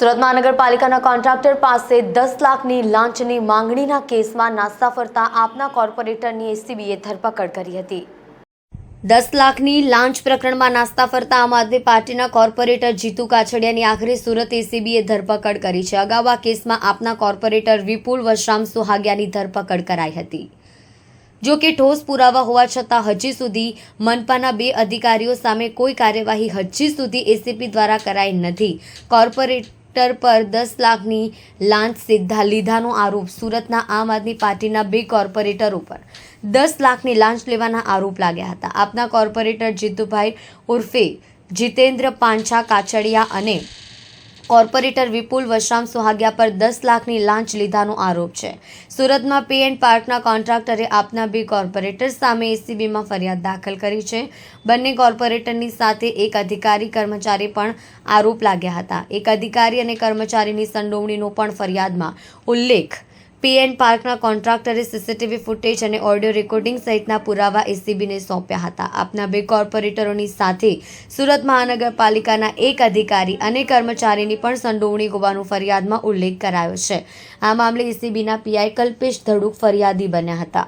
સુરત મહાનગરપાલિકાના કોન્ટ્રાક્ટર પાસે દસ લાખની લાંચની માંગણીના કેસમાં નાસ્તા ફરતા આપના કોર્પોરેટરની એસીબીએ ધરપકડ કરી હતી. દસ લાખની લાંચ પ્રકરણમાં નાસ્તા ફરતા આમ આદમી પાર્ટીના કોર્પોરેટર જીતુ કાછડિયાની આખરે સુરત એસીબીએ ધરપકડ કરી છે. અગાઉ આ કેસમાં આપના કોર્પોરેટર વિપુલ વશરામ સુહાગિયાની ધરપકડ કરાઈ હતી. જો કે ઠોસ પુરાવા હોવા છતાં હજી સુધી મનપાના બે અધિકારીઓ સામે કોઈ કાર્યવાહી હજી સુધી એસીપી દ્વારા કરાઈ નથી. કોર્પોરેટર પર દસ લાખની લાંચ સીધા લીધાનો આરોપ સુરતના આમ આદમી પાર્ટીના બે કોર્પોરેટર ઉપર. દસ લાખની લાંચ લેવાના આરોપ લાગ્યા હતા. આપના કોર્પોરેટર જીતુભાઈ ઉર્ફે જીતેન્દ્ર પાંચા કાચડિયા અને કોર્પોરેટર વિપુલ વશરામ સોહાગિયા પર દસ લાખની લાંચ લીધાનો આરોપ છે. સુરતમાં પે એન્ડ પાર્કના કોન્ટ્રાક્ટરે આપના બે કોર્પોરેટર સામે એસીબીમાં ફરિયાદ દાખલ કરી છે. બંને કોર્પોરેટરની સાથે એક અધિકારી, કર્મચારી પણ આરોપ લાગ્યા હતા. એક અધિકારી અને કર્મચારીની સંડોવણીનો પણ ફરિયાદમાં ઉલ્લેખ પે એન્ડ પાર્કના કોન્ટ્રાક્ટરે સીસીટીવી ફૂટેજ અને ઓડિયો રેકોર્ડિંગ સહિતના પુરાવા એસીબીને સોંપ્યા હતા. આપના બે કોર્પોરેટરોની સાથે સુરત મહાનગરપાલિકાના એક અધિકારી અને કર્મચારીની પણ સંડોવણી હોવાનો ફરિયાદમાં ઉલ્લેખ કરાયો છે. આ મામલે એસીબીના પીઆઈ કલ્પેશ ધડુક ફરિયાદી બન્યા હતા.